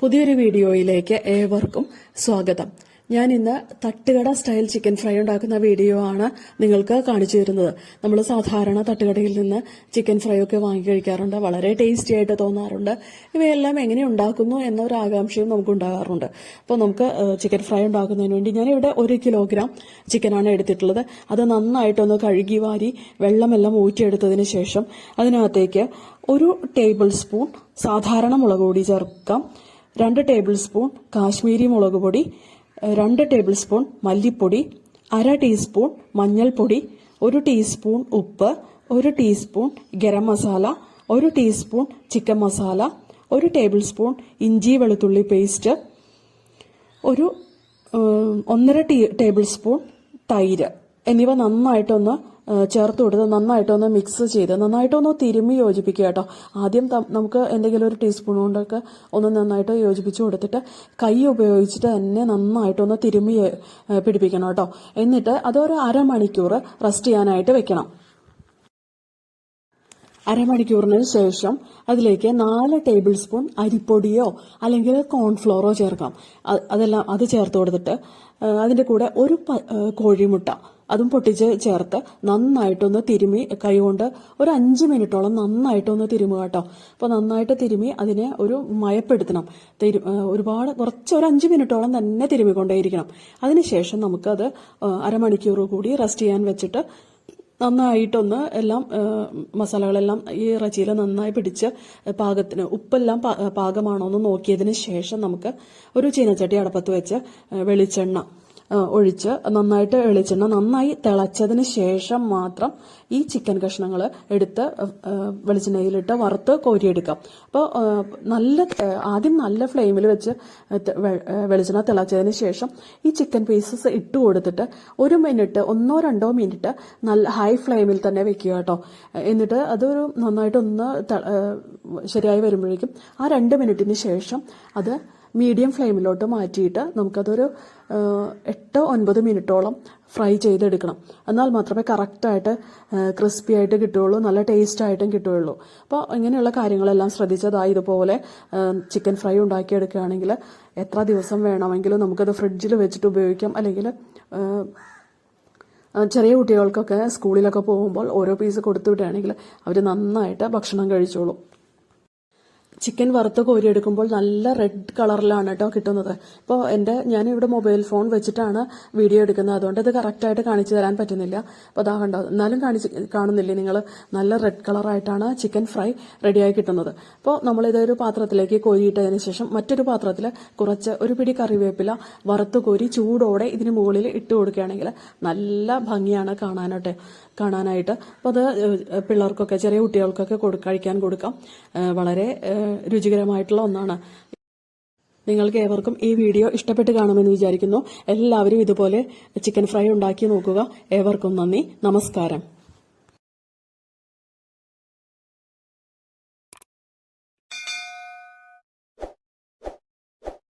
പുതിയൊരു വീഡിയോയിലേക്ക് ഏവർക്കും സ്വാഗതം. ഞാൻ ഇന്ന് തട്ടുകട സ്റ്റൈൽ ചിക്കൻ ഫ്രൈ ഉണ്ടാക്കുന്ന വീഡിയോ ആണ് നിങ്ങൾക്ക് കാണിച്ചു തരുന്നത്. നമ്മൾ സാധാരണ തട്ടുകടയിൽ നിന്ന് ചിക്കൻ ഫ്രൈ ഒക്കെ വാങ്ങി കഴിക്കാറുണ്ട്. വളരെ ടേസ്റ്റി ആയിട്ട് തോന്നാറുണ്ട്. ഇവയെല്ലാം എങ്ങനെ ഉണ്ടാക്കുന്നു എന്നൊരു ആകാംക്ഷയും നമുക്ക് ഉണ്ടാകാറുണ്ട്. അപ്പോൾ നമുക്ക് ചിക്കൻ ഫ്രൈ ഉണ്ടാക്കുന്നതിന് വേണ്ടി ഞാനിവിടെ ഒരു കിലോഗ്രാം ചിക്കനാണ് എടുത്തിട്ടുള്ളത്. അത് നന്നായിട്ടൊന്ന് കഴുകി വാരി വെള്ളമെല്ലാം ഊറ്റിയെടുത്തതിന് ശേഷം അതിനകത്തേക്ക് ഒരു ടേബിൾ സ്പൂൺ സാധാരണ മുളക് പൊടി ചേർക്കാം. രണ്ട് ടേബിൾ സ്പൂൺ കാശ്മീരി മുളക് പൊടി രണ്ട് ടേബിൾ സ്പൂൺ മല്ലിപ്പൊടി അര ടീസ്പൂൺ മഞ്ഞൾപ്പൊടി ഒരു ടീസ്പൂൺ ഉപ്പ് ഒരു ടീസ്പൂൺ ഗരം മസാല ഒരു ടീസ്പൂൺ ചിക്കൻ മസാല ഒരു ടേബിൾ സ്പൂൺ ഇഞ്ചി വെളുത്തുള്ളി പേസ്റ്റ് ഒരു ഒന്നര ടീ ടേബിൾ സ്പൂൺ തൈര്. എന്നിവ നന്നായിട്ടൊന്ന് ചേർത്ത് കൊടുത്ത് നന്നായിട്ടൊന്ന് മിക്സ് ചെയ്ത് നന്നായിട്ടൊന്ന് തിരുമ്മി യോജിപ്പിക്കുക കേട്ടോ. ആദ്യം നമുക്ക് എന്തെങ്കിലും ഒരു ടീസ്പൂൺ കൊണ്ടൊക്കെ ഒന്ന് നന്നായിട്ട് യോജിപ്പിച്ച് കൊടുത്തിട്ട് കൈ ഉപയോഗിച്ചിട്ട് തന്നെ നന്നായിട്ടൊന്ന് തിരുമ്മി പിടിപ്പിക്കണം കേട്ടോ. എന്നിട്ട് അതൊരു അരമണിക്കൂർ റെസ്റ്റ് ചെയ്യാനായിട്ട് വെക്കണം. അരമണിക്കൂറിന് ശേഷം അതിലേക്ക് നാല് ടേബിൾ സ്പൂൺ അരിപ്പൊടിയോ അല്ലെങ്കിൽ കോൺഫ്ലോറോ ചേർക്കാം. അതെല്ലാം അത് ചേർത്ത് കൊടുത്തിട്ട് അതിന്റെ കൂടെ ഒരു കോഴിമുട്ട അതും പൊട്ടിച്ച് ചേർത്ത് നന്നായിട്ടൊന്ന് തിരുമി കൈകൊണ്ട് ഒരു അഞ്ച് മിനിറ്റോളം നന്നായിട്ടൊന്ന് തിരുമുക കേട്ടോ. അപ്പോൾ നന്നായിട്ട് തിരുമി അതിനെ ഒരു മയപ്പെടുത്തണം. തിരു ഒരുപാട് കുറച്ച് ഒരു അഞ്ച് മിനിറ്റോളം തന്നെ തിരുമിക്കൊണ്ടേയിരിക്കണം. അതിനുശേഷം നമുക്കത് അരമണിക്കൂർ കൂടി റെസ്റ്റ് ചെയ്യാൻ വെച്ചിട്ട് നന്നായിട്ടൊന്ന് എല്ലാം മസാലകളെല്ലാം ഈ ഇറച്ചിയിൽ നന്നായി പിടിച്ച് പാകത്തിന് ഉപ്പെല്ലാം പാകമാണോ എന്ന് നോക്കിയതിന് ശേഷം നമുക്ക് ഒരു ചീനച്ചട്ടി അടപ്പത്ത് വെച്ച് വെളിച്ചെണ്ണ ഒഴിച്ച് നന്നായിട്ട് വെളിച്ചെണ്ണ നന്നായി തിളച്ചതിന് ശേഷം മാത്രം ഈ ചിക്കൻ കഷ്ണങ്ങൾ എടുത്ത് വെളിച്ചെണ്ണയിലിട്ട് വറുത്ത് കോരിയെടുക്കാം. അപ്പോൾ നല്ല ആദ്യം നല്ല ഫ്ലെയിമിൽ വെച്ച് വെളിച്ചെണ്ണ തിളച്ചതിന് ശേഷം ഈ ചിക്കൻ പീസസ് ഇട്ട് കൊടുത്തിട്ട് ഒരു മിനിറ്റ് ഒന്നോ രണ്ടോ മിനിറ്റ് നല്ല ഹൈ ഫ്ലെയിമിൽ തന്നെ വെക്കുക കേട്ടോ. എന്നിട്ട് അതൊരു നന്നായിട്ടൊന്ന് ശരിയായി വരുമ്പോഴേക്കും ആ രണ്ട് മിനിറ്റിന് ശേഷം അത് മീഡിയം ഫ്ലെയിമിലോട്ട് മാറ്റിയിട്ട് നമുക്കതൊരു എട്ടോ ഒൻപത് മിനിറ്റോളം ഫ്രൈ ചെയ്തെടുക്കണം. എന്നാൽ മാത്രമേ കറക്റ്റായിട്ട് ക്രിസ്പി ആയിട്ട് കിട്ടുകയുള്ളൂ നല്ല ടേസ്റ്റ് ആയിട്ടും കിട്ടുകയുള്ളൂ. അപ്പോൾ ഇങ്ങനെയുള്ള കാര്യങ്ങളെല്ലാം ശ്രദ്ധിച്ചതായി ഇതുപോലെ ചിക്കൻ ഫ്രൈ ഉണ്ടാക്കിയെടുക്കുകയാണെങ്കിൽ എത്ര ദിവസം വേണമെങ്കിലും നമുക്കത് ഫ്രിഡ്ജിൽ വെച്ചിട്ട് ഉപയോഗിക്കാം. അല്ലെങ്കിൽ ചെറിയ കുട്ടികൾക്കൊക്കെ സ്കൂളിലൊക്കെ പോകുമ്പോൾ ഓരോ പീസ് കൊടുത്തു വിടുകയാണെങ്കിൽ അവർ നന്നായിട്ട് ഭക്ഷണം കഴിച്ചോളും. ചിക്കൻ വറുത്ത് കോരിയെടുക്കുമ്പോൾ നല്ല റെഡ് കളറിലാണ് കേട്ടോ കിട്ടുന്നത്. ഇപ്പോൾ എന്റെ ഞാനിവിടെ മൊബൈൽ ഫോൺ വെച്ചിട്ടാണ് വീഡിയോ എടുക്കുന്നത്. അതുകൊണ്ട് ഇത് കറക്റ്റായിട്ട് കാണിച്ചു തരാൻ പറ്റുന്നില്ല. അപ്പോൾ അതാ കണ്ടോ എന്നാലും കാണിച്ച് കാണുന്നില്ലേ നിങ്ങൾ നല്ല റെഡ് കളറായിട്ടാണ് ചിക്കൻ ഫ്രൈ റെഡിയായി കിട്ടുന്നത്. അപ്പോൾ നമ്മളിതൊരു പാത്രത്തിലേക്ക് കോരിയിട്ടതിന് ശേഷം മറ്റൊരു പാത്രത്തിൽ കുറച്ച് ഒരു പിടി കറിവേപ്പില വറുത്ത് കോരി ചൂടോടെ ഇതിന് മുകളിൽ ഇട്ട് കൊടുക്കുകയാണെങ്കിൽ നല്ല ഭംഗിയാണ് കാണാനോട്ടെ കാണാനായിട്ട്. അപ്പോൾ അത് പിള്ളേർക്കൊക്കെ ചെറിയ കുട്ടികൾക്കൊക്കെ കൊടു കഴിക്കാൻ കൊടുക്കാം. വളരെ രുചികരമായിട്ടുള്ള ഒന്നാണ്. നിങ്ങൾക്ക് ഏവർക്കും ഈ വീഡിയോ ഇഷ്ടപ്പെട്ട് കാണുമെന്ന് വിചാരിക്കുന്നു. എല്ലാവരും ഇതുപോലെ ചിക്കൻ ഫ്രൈ ഉണ്ടാക്കി നോക്കുക. ഏവർക്കും നന്ദി. നമസ്കാരം.